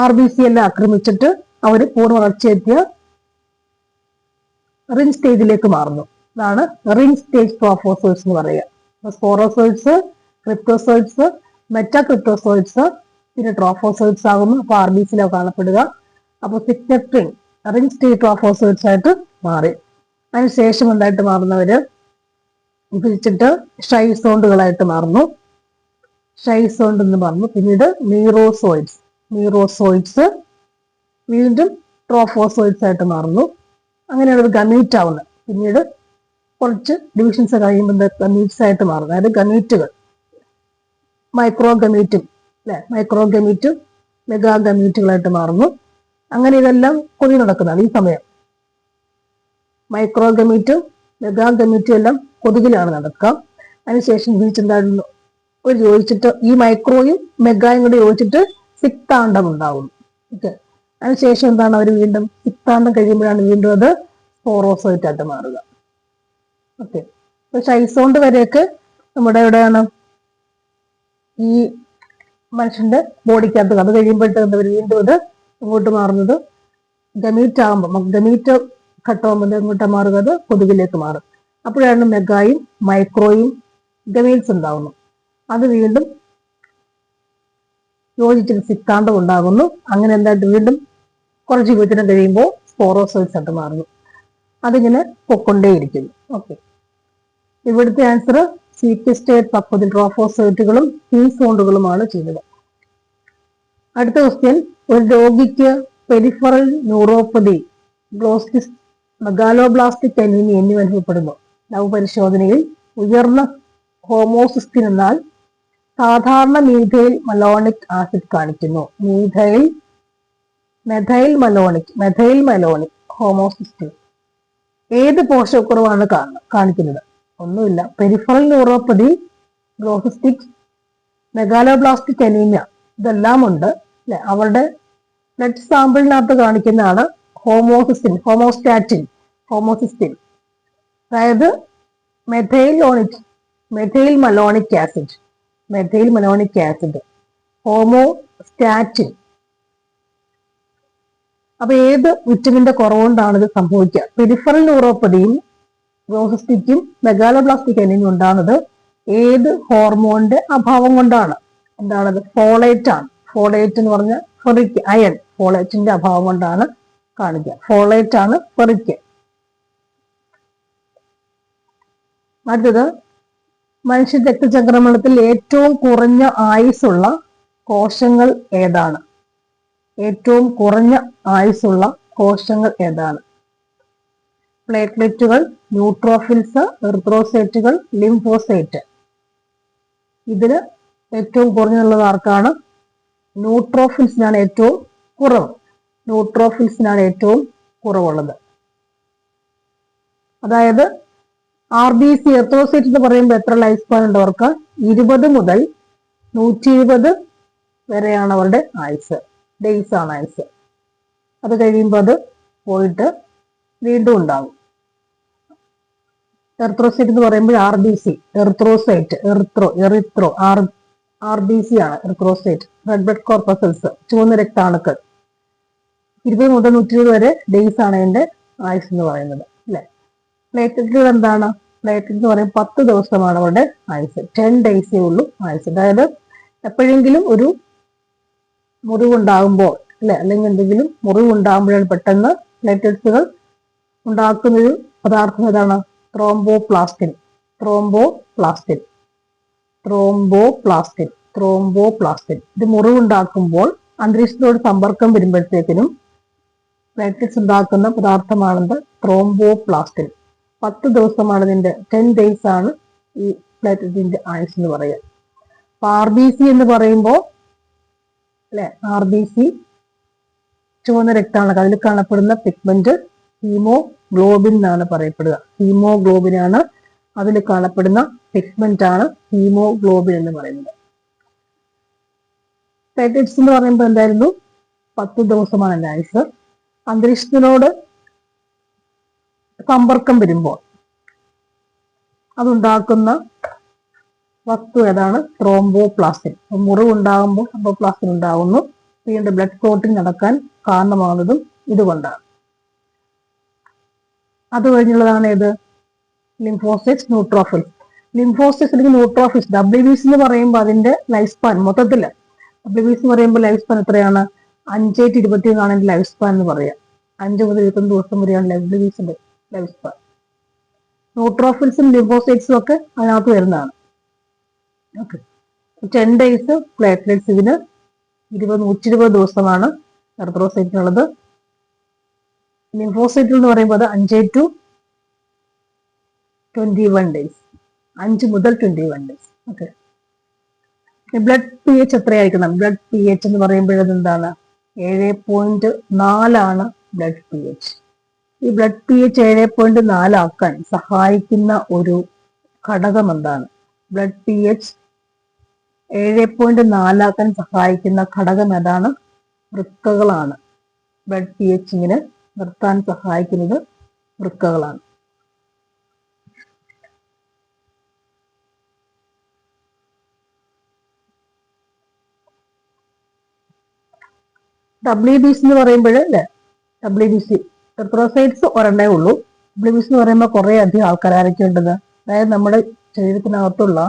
ആർ ബി സി എല്ലാം ആക്രമിച്ചിട്ട് അവർ പൂർണ വളർച്ചയെത്തിയ റിംഗ് സ്റ്റേജിലേക്ക് മാറുന്നു. അതാണ് റിംഗ് സ്റ്റേജ് പ്രോഫോസോയിഡ്സ് എന്ന് പറയുക. സ്പോറോസോയിഡ്സ് ക്രിപ്റ്റോസോയിഡ്സ് മെറ്റാ ക്രിപ്റ്റോസോയിഡ്സ് പിന്നെ ട്രോഫോസോയിഡ്സ് ആകുന്നു. അപ്പൊ ആർ ബി സിയിലാണ് കാണപ്പെടുക. അപ്പോൾ സിഗ്നറ്റ് റിംഗ് സ്റ്റേജ് ട്രോഫോസോയിഡ്സ് ആയിട്ട് മാറി. അതിനുശേഷം എന്തായിട്ട് മാറുന്നവര്? പിരിച്ചിട്ട് ഷൈസോണ്ടുകളായിട്ട് മാറുന്നു. ഷൈസോണ്ട് എന്ന് പറഞ്ഞു. പിന്നീട് മീറോസോയിഡ്സ് മീറോസോയിഡ്സ് വീണ്ടും ട്രോഫോസോയിഡ്സ് ആയിട്ട് മാറുന്നു. അങ്ങനെയാണ് ഗമീറ്റ് ആവുന്നത്. പിന്നീട് കുറച്ച് ഡിവിഷൻസ് കഴിയുമ്പോൾ ഗമീറ്റ്സ് ആയിട്ട് മാറും. അതായത് ഗമീറ്റുകൾ. മൈക്രോ ഗമീറ്റും അല്ലെ? മൈക്രോ ഗമീറ്റും മെഗാ ഗമീറ്റുകളായിട്ട് മാറുന്നു. അങ്ങനെ ഇതെല്ലാം കൊതി നടക്കുന്നതാണ് ഈ സമയം. മൈക്രോ ഗമീറ്റും മെഗാ ഗമീറ്റും എല്ലാം കൊതുകിലാണ് നടക്കുക. അതിനുശേഷം തിരിച്ചെന്തായിരുന്നു ഒരു യോജിച്ചിട്ട് ഈ മൈക്രോയും മെഗായും കൂടി യോജിച്ചിട്ട് സിക്താണ്ഡം ഉണ്ടാവുന്നു ഓക്കെ അതിനുശേഷം എന്താണ് അവർ വീണ്ടും പിത്താണ്ടം കഴിയുമ്പോഴാണ് വീണ്ടും അത് സ്പോറോസോയിറ്റ് ആയിട്ട് മാറുക. ഓക്കെ അപ്പൊ ഷൈസോണ്ട് വരെയൊക്കെ നമ്മുടെ എവിടെയാണ് ഈ മനുഷ്യന്റെ ബോഡിക്കകത്ത് അത് കഴിയുമ്പോഴത്തേക്ക് അവർ വീണ്ടും അത് ഇങ്ങോട്ട് മാറുന്നത്? ഗമീറ്റ് ആകുമ്പോൾ ഗമീറ്റ് ഘട്ടമാകുമ്പോൾ ഇങ്ങോട്ട് മാറുക? അത് കൊതുകിലേക്ക് മാറും. അപ്പോഴാണ് മെഗായും മൈക്രോയും ഗമീറ്റ്സ് ഉണ്ടാവുന്നു അത് വീണ്ടും യോജിച്ചൊരു സിദ്ധാന്തം ഉണ്ടാകുന്നു അങ്ങനെ എന്തായിട്ട് വീണ്ടും കുറച്ച് വിഭജനം കഴിയുമ്പോൾ സ്പോറോസൈറ്റ്സ് ആയിട്ട് മാറുന്നു. അതിങ്ങനെ പൊക്കൊണ്ടേയിരിക്കുന്നു. ഓക്കെ ഇവിടുത്തെ ആൻസർ സീറ്റിസ്റ്റേറ്റ് പക്വതിൽ ട്രോഫോസൈറ്റുകളും സോണ്ടുകളുമാണ് ചെയ്തത് അടുത്ത ക്വസ്റ്റ്യൻ ഒരു രോഗിക്ക് peripheral neuropathy glossitis megaloblastic anaemia എന്നിവ അനുഭവപ്പെടുന്നു. ലവ് പരിശോധനയിൽ ഉയർന്ന ഹോമോസിസ്റ്റിൻ എന്നാൽ സാധാരണ മീഥൈൽ മലോണിക് ആസിഡ് കാണിക്കുന്നു. Methyl methyl malonic methyl malonic homocysteine ഏത് പോഷകക്കുറവാണ് കാണിക്കുന്നത്? ഒന്നുമില്ല. Peripheral neuropathy glossitis megaloblastic anaemia ഇതെല്ലാം ഉണ്ട് അല്ലെ? അവരുടെ ബ്ലഡ് സാമ്പിളിനകത്ത് കാണിക്കുന്നതാണ് ഹോമോസിസ്റ്റിൻ ഹോമോസ്റ്റാറ്റിൻ ഹോമോസിസ്റ്റിൻ അതായത് മെഥൈലോണിക് methyl malonic acid methyl malonic acid ഹോമോസ്റ്റാറ്റിൻ അപ്പൊ ഏത് വിറ്റമിന്റെ കുറവുകൊണ്ടാണ് ഇത് സംഭവിക്കുക? പെരിഫറൽ ന്യൂറോപ്പതിയും റോഹസ്റ്റിക്കും മെഗാലോബ്ലാസ്റ്റിക് അനീമിയ ഉണ്ടാകുന്നത് ഏത് ഹോർമോണിന്റെ അഭാവം കൊണ്ടാണ്? എന്താണത്? ഫോളേറ്റ് ആണ്. ഫോളേറ്റ് എന്ന് പറഞ്ഞ ഫെറിക്ക് അയൺ. ഫോളേറ്റിന്റെ അഭാവം കൊണ്ടാണ് കാണിക്കുക. ഫോളേറ്റ് ആണ് ഫെറിക്ക് അടുത്തത് മനുഷ്യ രക്തചംക്രമണത്തിൽ ഏറ്റവും കുറഞ്ഞ ആയുസ്സുള്ള കോശങ്ങൾ ഏതാണ്? ഏറ്റവും കുറഞ്ഞ ആയുസ്സുള്ള കോശങ്ങൾ ഏതാണ്? പ്ലേറ്റ്ലെറ്റുകൾ ന്യൂട്രോഫിൽസ് എർത്രോസൈറ്റുകൾ ലിംഫോസൈറ്റ്. ഇതിൽ ഏറ്റവും കുറഞ്ഞുള്ളത് ആർക്കാണ്? ന്യൂട്രോഫിൽസിനാണ് ഏറ്റവും കുറവ്. ന്യൂട്രോഫിൽസിനാണ് ഏറ്റവും കുറവുള്ളത്. അതായത് ആർ ബി സി എർത്തോസൈറ്റ് എന്ന് പറയുമ്പോൾ എത്ര ലൈഫ് സ്പാൻ ഉണ്ട് അവർക്ക്? ഇരുപത് മുതൽ നൂറ്റി ഇരുപത് വരെയാണ് അവരുടെ ആയുസ്. ഡേയ്സ് ആണ് ആയുസ്. അത് കഴിയുമ്പോൾ അത് പോയിട്ട് വീണ്ടും ഉണ്ടാവും. എർത്രോസൈറ്റ് എന്ന് പറയുമ്പോൾ R B C erythrocyte erythro erythro R R B C ആണ് എർത്രോസൈറ്റ്. റെഡ് ബ്ലഡ് കോർപ്പസൽസ് ചുവന്ന രക്താണുക്കൾ. ഇരുപത് മുതൽ നൂറ്റി ഇരുപത് വരെ ഡേയ്സ് ആണ് അതിന്റെ ആയുസ് എന്ന് പറയുന്നത് അല്ലെ? പ്ലേറ്ററ്റുകൾ എന്താണ്? പ്ലേറ്ററ്റ് എന്ന് പറയുമ്പോൾ പത്ത് ദിവസമാണ് അവരുടെ ആയുസ്. ടെൻ ഡേയ്സേ ഉള്ളൂ ആയുസ്. അതായത് എപ്പോഴെങ്കിലും ഒരു മുറിവുണ്ടാകുമ്പോൾ അല്ലെ? അല്ലെങ്കിൽ എന്തെങ്കിലും മുറിവുണ്ടാകുമ്പോഴാണ് പെട്ടെന്ന് പ്ലേറ്ററ്റ്സുകൾ ഉണ്ടാക്കുന്നൊരു പദാർത്ഥം ഏതാണ്? Thromboplastin thromboplastin thromboplastin thromboplastin ഇത് മുറിവുണ്ടാക്കുമ്പോൾ അന്തരീക്ഷത്തോട് സമ്പർക്കം വരുമ്പോഴത്തേക്കിനും പ്ലേറ്റ്ലെറ്റ്സ് ഉണ്ടാക്കുന്ന പദാർത്ഥമാണെന്ന് ത്രോംബോ പ്ലാസ്റ്റിൻ പത്ത് ദിവസമാണ് ഇതിന്റെ ടെൻ ഡേയ്സ് ആണ് ഈ പ്ലേറ്റിന്റെ ആയുസ് എന്ന് പറയുക. അപ്പൊ ആർ ബി സി എന്ന് പറയുമ്പോൾ അല്ലെ? ആർ ബി സി ചുവന്ന രക്താണ് അതിൽ കാണപ്പെടുന്ന പിഗ്മെന്റ് ഹീമോ ഗ്ലോബിൻ എന്നാണ് പറയപ്പെടുക. ഹീമോ ഗ്ലോബിൻ ആണ്. അതിൽ കാണപ്പെടുന്ന പിഗ്മെന്റ് ആണ് ഹീമോ ഗ്ലോബിൻ എന്ന് പറയുന്നത്. പ്ലേറ്ററ്റ്സ് എന്ന് പറയുമ്പോൾ എന്തായിരുന്നു? പത്ത് ദിവസമാണ് എന്റെ ആയുസ്. അന്തരീക്ഷത്തിനോട് സമ്പർക്കം വരുമ്പോൾ അതുണ്ടാക്കുന്ന വസ്തു ഏതാണ്? ത്രോംബോപ്ലാസ്റ്റിൻ മുറിവ് ഉണ്ടാകുമ്പോൾ ത്രോംബോപ്ലാസ്റ്റിൻ ഉണ്ടാകുന്നു വീണ്ടും ബ്ലഡ് ക്ലോട്ടിംഗ് നടക്കാൻ കാരണമാകുന്നതും ഇതുകൊണ്ടാണ്. അത് കഴിഞ്ഞുള്ളതാണ് ഏത്? ലിംഫോസിസ് ന്യൂട്രോഫിൽ ലിംഫോസിസ് അല്ലെങ്കിൽ ന്യൂട്രോഫിൽസ് ഡബ്ല്യു ബിസ് എന്ന് പറയുമ്പോൾ അതിന്റെ ലൈഫ് സ്പാൻ മൊത്തത്തിൽ. ഡബ്ല്യു ബിസ് എന്ന് പറയുമ്പോൾ ലൈഫ് സ്പാൻ എത്രയാണ്? അഞ്ചേറ്റ് ഇരുപത്തി ഒന്നാണ് എന്റെ ലൈഫ് സ്പാൻ എന്ന് പറയാം. അഞ്ച് മുതൽ ഇരുപത്തൊന്ന് ദിവസം വരെയാണ് ഡബ്ല്യു ബിസിന്റെ ലൈഫ് ന്യൂട്രോഫിൽസും ലിംഫോസൈറ്റ്സും ഒക്കെ അതിനകത്ത് വരുന്നതാണ്. ഓക്കെ. ടെൻ ഡേയ്സ് പ്ലേറ്റ്ലെറ്റ്സ് ഇതിന് ഇരുപത് നൂറ്റി ഇരുപത് ദിവസമാണ് എർത്രോസൈറ്റിനുള്ളത് ലിംഫോസൈറ്റ് എന്ന് പറയുമ്പോൾ അത് അഞ്ച് ടു ട്വന്റി വൺ ഡേയ്സ് അഞ്ച് മുതൽ twenty one days okay blood P H എത്രയായിരിക്കണം? Blood P H എന്ന് പറയുമ്പോഴത് എന്താണ് ഏഴ് പോയിന്റ് നാലാണ് ബ്ലഡ് പി എച്ച് ഈ ബ്ലഡ് പി എച്ച് ഏഴ് പോയിന്റ് നാലാക്കാൻ സഹായിക്കുന്ന ഒരു ഘടകം എന്താണ്? ബ്ലഡ് പി എച്ച് ഏഴ് പോയിന്റ് നാലാക്കാൻ സഹായിക്കുന്ന ഘടകം ഏതാണ്? വൃക്കകളാണ്. ബ്ലഡ് പി എച്ചിങ്ങിന് നിർത്താൻ സഹായിക്കുന്നത് വൃക്കകളാണ്. ഡബ്ല്യു ബി സി എന്ന് പറയുമ്പോൾ അല്ലേ ഡബ്ല്യു ബി സി എർത്രോസൈറ്റ്സ് ഒരെണ്ണേ ഉള്ളൂ. ബ്ലിംസ് എന്ന് പറയുമ്പോൾ കുറെ അധികം ആൾക്കാർ ആരൊക്കെയുണ്ടത് അതായത് നമ്മുടെ ശരീരത്തിനകത്തുള്ള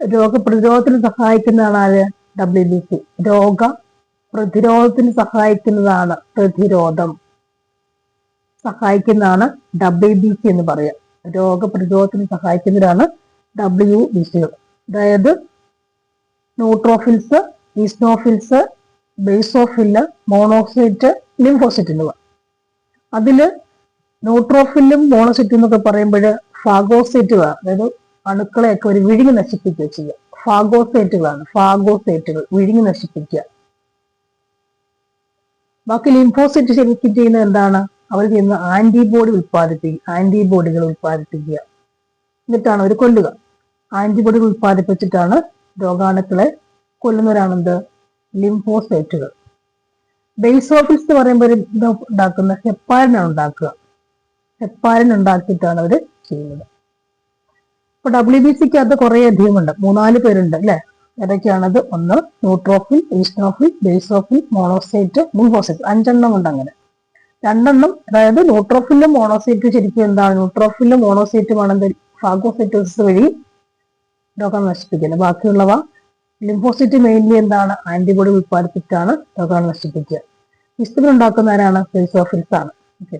രോഗപ്രതിരോധത്തിന് സഹായിക്കുന്നതാണ് ആര്? ഡബ്ല്യു ബി സി രോഗ പ്രതിരോധത്തിന് സഹായിക്കുന്നതാണ് പ്രതിരോധം. സഹായിക്കുന്നതാണ് ഡബ്ല്യു ബി സി എന്ന് പറയാം. രോഗപ്രതിരോധത്തിന് സഹായിക്കുന്നതാണ് ഡബ്ല്യു ബി സികൾ അതായത് neutrophils eosinophils basophil monocyte lymphocyte അതിൽ ന്യൂട്രോഫിലും മോണോസിറ്റും എന്നൊക്കെ പറയുമ്പോൾ ഫാഗോസൈറ്റുകൾ അതായത് അണുക്കളെയൊക്കെ ഒരു വിഴുങ്ങി നശിപ്പിക്കുക ചെയ്യുക ഫാഗോസൈറ്റുകളാണ്. ഫാഗോസൈറ്റുകൾ വിഴുങ്ങി നശിപ്പിക്കുക. ബാക്കി ലിംഫോസൈറ്റ് ശരിക്കും ചെയ്യുന്നത് എന്താണ്? അവർ ചെയ്യുന്ന ആന്റിബോഡി ഉൽപ്പാദിപ്പിക്കുക ആന്റിബോഡികൾ ഉൽപ്പാദിപ്പിക്കുക. എന്നിട്ടാണ് അവർ കൊല്ലുക. ആന്റിബോഡികൾ ഉൽപ്പാദിപ്പിച്ചിട്ടാണ് രോഗാണുക്കളെ കൊല്ലുന്നവരാണെന്ത്? ലിംഫോസൈറ്റുകൾ. ബേസോഫിൽസ് എന്ന് പറയുമ്പോൾ ഒരു ഇത് ഉണ്ടാക്കുന്ന ഹെപ്പാരനാണ് ഉണ്ടാക്കുക. ഹെപ്പാരൻ ഉണ്ടാക്കിയിട്ടാണ് അവർ ചെയ്യുന്നത്. ഇപ്പൊ ഡബ്ല്യു ബി സിക്ക് അത് കുറെ അധികം ഉണ്ട്. മൂന്നാൽ പേരുണ്ട് അല്ലെ? ഏതൊക്കെയാണത് ഒന്ന് neutrophil eosinophil basophil monocyte lymphocyte അഞ്ചെണ്ണം ഉണ്ട് അങ്ങനെ. രണ്ടെണ്ണം അതായത് ന്യൂട്രോഫിലും മോണോസൈറ്റും ശരിക്കും എന്താണ്? ന്യൂട്രോഫിലും മോണോസൈറ്റുമാണ് ഫാഗോസൈറ്റോസിസ് വഴി രോഗം നശിപ്പിക്കുന്നത്. ബാക്കിയുള്ളവ ലിംഫോസൈറ്റ് മെയിൻലി എന്താണ്? ആന്റിബോഡി ഉൽപ്പാദിപ്പിച്ചാണ് രോഗം നശിപ്പിക്കുക. വിസ്തൃതി ഉണ്ടാക്കുന്ന ആരാണ്? ബേസോഫിൽസ് ആണ്. ഓക്കെ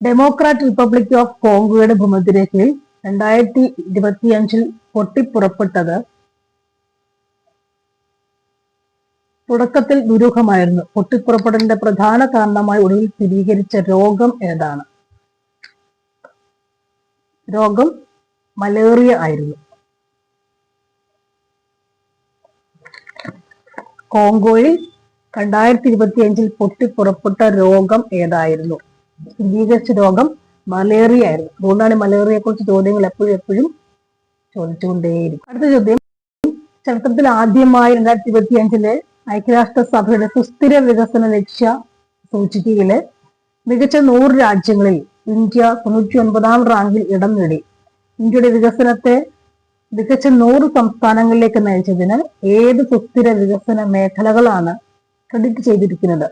ഡെമോക്രാറ്റ് റിപ്പബ്ലിക് ഓഫ് കോങ്കോയുടെ ഭൂമധ്യരേഖയിൽ രണ്ടായിരത്തി ഇരുപത്തിയഞ്ചിൽ പൊട്ടിപ്പുറപ്പെട്ടത് തുടക്കത്തിൽ ദുരൂഹമായിരുന്നു. പൊട്ടിപ്പുറപ്പെടലിന്റെ പ്രധാന കാരണമായി ഒടുവിൽ സ്ഥിരീകരിച്ച രോഗം ഏതാണ്? രോഗം മലേറിയ ആയിരുന്നു. കോങ്കോയിൽ രണ്ടായിരത്തി ഇരുപത്തി അഞ്ചിൽ പൊട്ടിപ്പുറപ്പെട്ട രോഗം ഏതായിരുന്നു? സ്ഥിരീകരിച്ച രോഗം മലേറിയ ആയിരുന്നു. അതുകൊണ്ടാണ് മലേറിയയെ കുറിച്ച് ചോദ്യങ്ങൾ എപ്പോഴും എപ്പോഴും ചോദിച്ചുകൊണ്ടേയിരിക്കും. അടുത്ത ചോദ്യം. ചരിത്രത്തിൽ ആദ്യമായി രണ്ടായിരത്തി ഇരുപത്തി അഞ്ചിലെ ഐക്യരാഷ്ട്ര സഭയുടെ സുസ്ഥിര വികസന ലക്ഷ്യ സൂചികയിൽ മികച്ച നൂറ് രാജ്യങ്ങളിൽ ഇന്ത്യ തൊണ്ണൂറ്റി ഒൻപതാം റാങ്കിൽ ഇടം നേടി. ഇന്ത്യയുടെ വികസനത്തെ മികച്ച നൂറ് സംസ്ഥാനങ്ങളിലേക്ക് നയിച്ചതിന് ഏത് സുസ്ഥിര വികസന മേഖലകളാണ് ക്രെഡിറ്റ് ചെയ്തിരിക്കുന്നത്?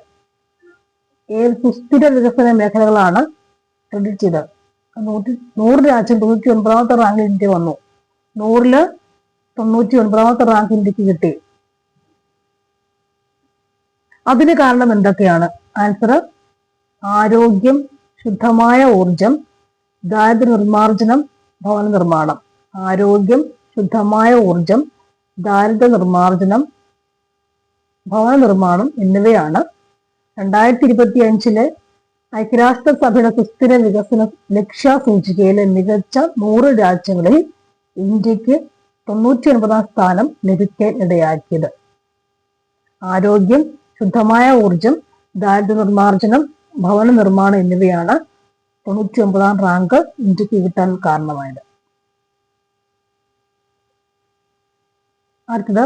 ഏത് സുസ്ഥിര വികസന മേഖലകളാണ് ക്രെഡിറ്റ് ചെയ്തത്? നൂറ്റി നൂറ് രാജ്യം തൊണ്ണൂറ്റി ഒൻപതാമത്തെ റാങ്കിൽ ഇന്ത്യ വന്നു. നൂറിൽ തൊണ്ണൂറ്റി ഒൻപതാമത്തെ റാങ്ക് ഇന്ത്യയ്ക്ക് കിട്ടി. അതിന് കാരണം എന്തൊക്കെയാണ്? ആൻസർ ആരോഗ്യം ശുദ്ധമായ ഊർജം ദാരിദ്ര്യ നിർമ്മാർജനം ഭവന നിർമ്മാണം. ആരോഗ്യം ശുദ്ധമായ ഊർജം ദാരിദ്ര്യ നിർമ്മാർജനം ഭവന നിർമ്മാണം എന്നിവയാണ്. രണ്ടായിരത്തി ഇരുപത്തി അഞ്ചിലെ ഐക്യരാഷ്ട്ര സഭയുടെ സുസ്ഥിര വികസന ലക്ഷ്യ സൂചികയിലെ മികച്ച നൂറ് രാജ്യങ്ങളിൽ ഇന്ത്യയ്ക്ക് തൊണ്ണൂറ്റി ഒൻപതാം സ്ഥാനം ലഭിക്കാൻ ഇടയാക്കിയത് ആരോഗ്യം ശുദ്ധമായ ഊർജം ദാരിദ്ര്യ നിർമ്മാർജനം ഭവന നിർമ്മാണം എന്നിവയാണ് തൊണ്ണൂറ്റി ഒമ്പതാം റാങ്ക് ഇന്ത്യയ്ക്ക് കിട്ടാൻ കാരണമായത്. അടുത്തത്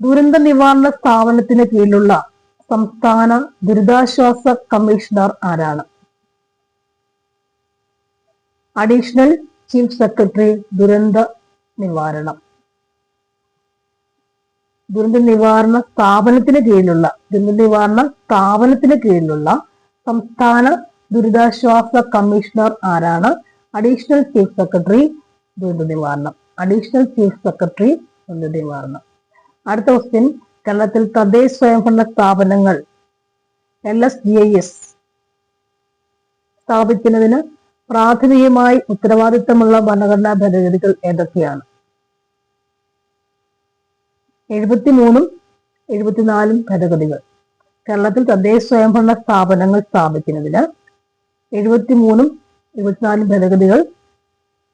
ദുരന്ത നിവാരണ സ്ഥാപനത്തിന് കീഴിലുള്ള സംസ്ഥാന ദുരിതാശ്വാസ കമ്മീഷണർ ആരാണ്? അഡീഷണൽ ചീഫ് സെക്രട്ടറി ദുരന്ത നിവാരണം. ദുരന്ത നിവാരണ സ്ഥാപനത്തിന് കീഴിലുള്ള ദുരന്ത നിവാരണ സ്ഥാപനത്തിന് കീഴിലുള്ള സംസ്ഥാന ദുരിതാശ്വാസ കമ്മീഷണർ ആരാണ്? അഡീഷണൽ ചീഫ് സെക്രട്ടറി ദുരന്ത നിവാരണം. അഡീഷണൽ ചീഫ് സെക്രട്ടറി ദുരന്ത നിവാരണം. അടുത്ത ക്വസ്റ്റ്യൻ കേരളത്തിൽ തദ്ദേശ സ്വയംഭരണ സ്ഥാപനങ്ങൾ L S G I S സ്ഥാപിക്കുന്നതിന് പ്രാഥമികമായി ഉത്തരവാദിത്തമുള്ള ഭരണഘടനാ ഭേദഗതികൾ ഏതൊക്കെയാണ്? എഴുപത്തിമൂന്നും എഴുപത്തിനാലും ഭേദഗതികൾ. കേരളത്തിൽ തദ്ദേശ സ്വയംഭരണ സ്ഥാപനങ്ങൾ സ്ഥാപിക്കുന്നതിന് എഴുപത്തിമൂന്നും എഴുപത്തിനാലും ഭേദഗതികൾ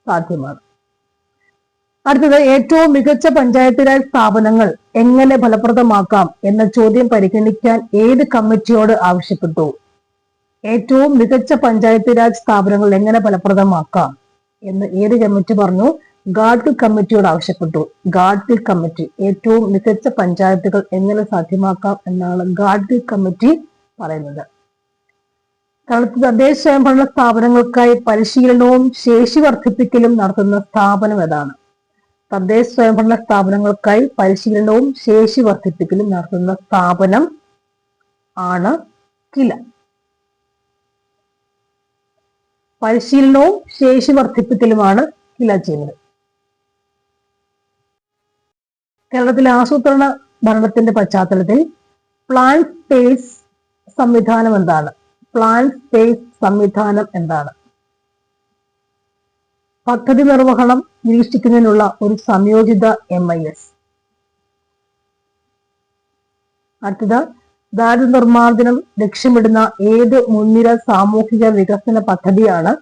സാധ്യമാണ്. അടുത്തത് ഏറ്റവും മികച്ച പഞ്ചായത്ത് രാജ് സ്ഥാപനങ്ങൾ എങ്ങനെ ഫലപ്രദമാക്കാം എന്ന ചോദ്യം പരിഗണിക്കാൻ ഏത് കമ്മിറ്റിയോട് ആവശ്യപ്പെട്ടു? ഏറ്റവും മികച്ച പഞ്ചായത്ത് രാജ് സ്ഥാപനങ്ങൾ എങ്ങനെ ഫലപ്രദമാക്കാം എന്ന് ഏത് കമ്മിറ്റി പറഞ്ഞു? ഗാഡ്ഗിൽ കമ്മിറ്റിയോട് ആവശ്യപ്പെട്ടു. ഗാഡ്ഗിൽ കമ്മിറ്റി ഏറ്റവും മികച്ച പഞ്ചായത്തുകൾ എങ്ങനെ സാധ്യമാക്കാം എന്നാണ് ഗാഡ്ഗിൽ കമ്മിറ്റി പറയുന്നത്. കേരളത്തിൽ തദ്ദേശ സ്വയംഭരണ സ്ഥാപനങ്ങൾക്കായി പരിശീലനവും ശേഷി വർദ്ധിപ്പിക്കലും നടത്തുന്ന സ്ഥാപനം ഏതാണ്? തദ്ദേശ സ്വയംഭരണ സ്ഥാപനങ്ങൾക്കായി പരിശീലനവും ശേഷി വർദ്ധിപ്പിക്കലും നടത്തുന്ന സ്ഥാപനം ആണ് കില. പരിശീലനവും ശേഷി വർദ്ധിപ്പിക്കലുമാണ് കില ചെയ്യുന്നത്. കേരളത്തിലെ ആസൂത്രണ ഭരണത്തിന്റെ പശ്ചാത്തലത്തിൽ പ്ലാൻ സ്പേസ് സംവിധാനം എന്താണ്? പ്ലാൻ സ്പേസ് സംവിധാനം എന്താണ്? പദ്ധതി നിർവഹണം നിരീക്ഷിക്കുന്നതിനുള്ള ഒരു സംയോജിത എം ഐ എസ് അടുത്തത് ദാരിദ്ര്യ നിർമ്മാർജനം ലക്ഷ്യമിടുന്ന ഏത് മുൻനിര സാമൂഹിക വികസന പദ്ധതിയാണ്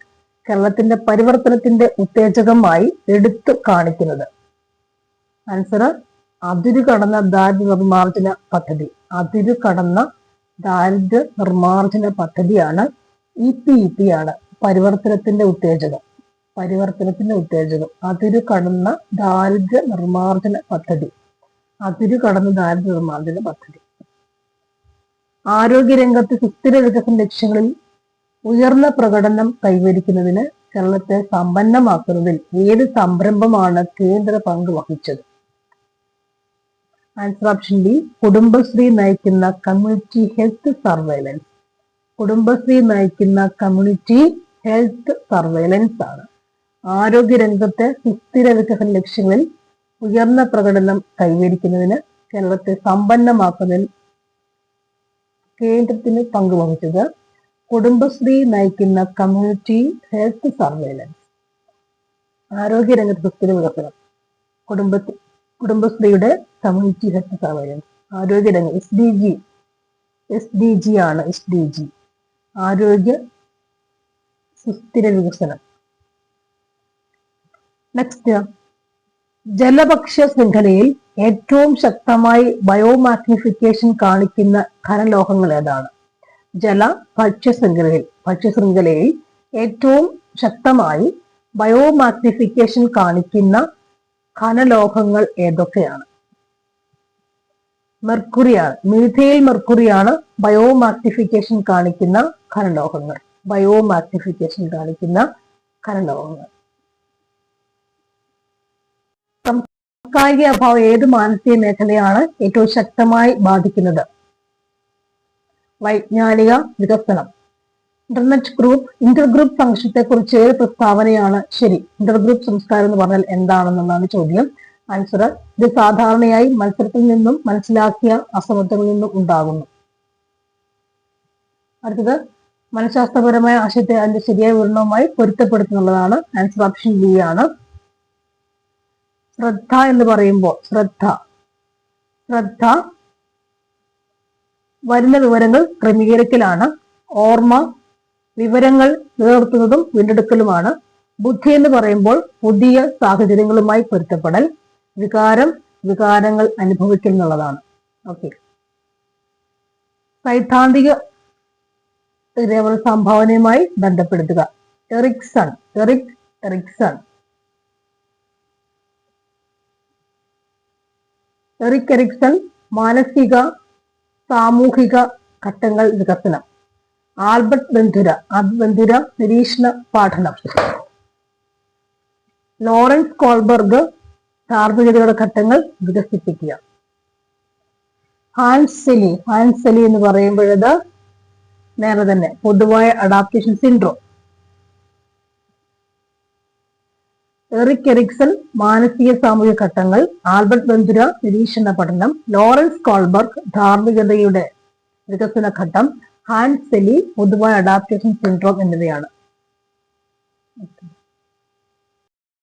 കേരളത്തിന്റെ പരിവർത്തനത്തിന്റെ ഉത്തേജകമായി എടുത്തു കാണിക്കുന്നത്? ആൻസർ അതിരു കടന്ന ദാരിദ്ര്യ നിർമ്മാർജന പദ്ധതി. അതിരു കടന്ന ദാരിദ്ര്യ നിർമ്മാർജന പദ്ധതിയാണ് ഇ പി ഇ പി ആണ് പരിവർത്തനത്തിന്റെ ഉത്തേജകം. പരിവർത്തനത്തിന്റെ ഉത്തേജകം. അതിരു കടന്ന ദാരിദ്ര്യ നിർമ്മാർജന പദ്ധതി. അതിരു കടന്ന ദാരിദ്ര്യ നിർമ്മാർജന പദ്ധതി. ആരോഗ്യരംഗത്ത് സുസ്ഥിര വികസന ലക്ഷ്യങ്ങളിൽ ഉയർന്ന പ്രകടനം കൈവരിക്കുന്നതിന് കേരളത്തെ സമ്പന്നമാക്കുന്നതിൽ ഏത് സംരംഭമാണ് കേന്ദ്ര പങ്ക് വഹിച്ചത്? ആൻസർ ഓപ്ഷൻ ബി കുടുംബശ്രീ നയിക്കുന്ന കമ്മ്യൂണിറ്റി ഹെൽത്ത് സർവൈലൻസ് കുടുംബശ്രീ നയിക്കുന്ന കമ്മ്യൂണിറ്റി ഹെൽത്ത് സർവൈലൻസ് ആണ്. ആരോഗ്യ രംഗത്തെ സുസ്ഥിര വികസന ലക്ഷ്യങ്ങളിൽ ഉയർന്ന പ്രകടനം കൈവരിക്കുന്നതിന് കേരളത്തെ സമ്പന്നമാക്കുന്നതിൽ കേന്ദ്രത്തിന് പങ്കുവഹിച്ചത് കുടുംബശ്രീ നയിക്കുന്ന കമ്മ്യൂണിറ്റി ഹെൽത്ത് സർവൈലൻസ് ആരോഗ്യരംഗത്ത് സുസ്ഥിര വികസനം. കുടുംബ കുടുംബശ്രീയുടെ community health surveillance ആരോഗ്യരംഗം. S D G S D G ആണ് എസ് ഡി ജി ആരോഗ്യ സുസ്ഥിര വികസനം നെക്സ്റ്റ് ജലഭക്ഷ്യ ശൃംഖലയിൽ ഏറ്റവും ശക്തമായി ബയോമാഗ്നിഫിക്കേഷൻ കാണിക്കുന്ന ഖനലോഹങ്ങൾ ഏതാണ്? ജല ഭക്ഷ്യ ശൃംഖലയിൽ ഭക്ഷ്യ ശൃംഖലയിൽ ഏറ്റവും ശക്തമായി ബയോമാഗ്നിഫിക്കേഷൻ കാണിക്കുന്ന ഖനലോഹങ്ങൾ ഏതൊക്കെയാണ്? മെർക്കുറിയാണ്. മീഥയിൽ മെർക്കുറിയാണ് ബയോമാക്ടിഫിക്കേഷൻ കാണിക്കുന്ന ഖനലോഹങ്ങൾ ബയോമാക്ടിഫിക്കേഷൻ കാണിക്കുന്ന ഖനലോഹങ്ങൾ സാംസ്കാരിക അഭാവം ഏത് മാനസിക മേഖലയാണ് ഏറ്റവും ശക്തമായി ബാധിക്കുന്നത്? വൈജ്ഞാനിക വികസനം. ഇന്റർനെറ്റ് ഗ്രൂപ്പ് ഇന്റർ ഗ്രൂപ്പ് ഫംഗ്ഷത്തെ കുറിച്ച് ഏത് പ്രസ്താവനയാണ് ശരി? ഇന്റർ ഗ്രൂപ്പ് സംസ്കാരം എന്ന് പറഞ്ഞാൽ എന്താണെന്നുള്ളതാണ് ചോദ്യം. ആൻസർ ഇത് സാധാരണയായി മത്സരത്തിൽ നിന്നും മനസ്സിലാക്കിയ അസമത്വങ്ങളിൽ നിന്നും ഉണ്ടാകുന്നു. അടുത്തത് മനഃശാസ്ത്രപരമായ ആശയത്തെ അതിന്റെ ശരിയായ വിവരണവുമായി പൊരുത്തപ്പെടുത്തുന്നുള്ളതാണ് ആൻസർ ഓപ്ഷൻ ബി ആണ്. ശ്രദ്ധ എന്ന് പറയുമ്പോൾ ശ്രദ്ധ. ശ്രദ്ധ വരുന്ന വിവരങ്ങൾ ക്രമീകരിക്കലാണ്. ഓർമ്മ വിവരങ്ങൾ നിലനിർത്തുന്നതും വീണ്ടെടുക്കലുമാണ്. ബുദ്ധി എന്ന് പറയുമ്പോൾ പുതിയ സാഹചര്യങ്ങളുമായി പൊരുത്തപ്പെടൽ വികാരം വികാരങ്ങൾ അനുഭവിക്കൽ എന്നുള്ളതാണ്. ഓക്കെ സൈദ്ധാന്തിക രേവൽ സംഭാവനയുമായി ബന്ധപ്പെടുത്തുക. Erikson Erik Erikson. Erik Erikson മാനസിക സാമൂഹിക ഘട്ടങ്ങൾ വികസനം. ആൽബർട്ട് ബന്ധുര ബന്ധുര നിരീക്ഷണ പാഠനം. ലോറൻസ് കോൾബർഗ് ധാർമ്മികതയുടെ ഘട്ടങ്ങൾ വികസിപ്പിക്കുക. ഹാൻസെലി ഹാൻസെലി എന്ന് പറയുമ്പോഴത് നേരെ തന്നെ പൊതുവായ അഡാപ്റ്റേഷൻ സിൻഡ്രോം. എറിക് എറിക്സൺ മാനസിക സാമൂഹിക ഘട്ടങ്ങൾ ആൽബർട്ട് ബന്ധുര നിരീക്ഷണ പഠനം ലോറൻസ് കോൾബർഗ് ധാർമ്മികതയുടെ വികസന ഘട്ടം ഹാൻസെലി പൊതുവായ അഡാപ്റ്റേഷൻ സിൻഡ്രോം എന്നിവയാണ്.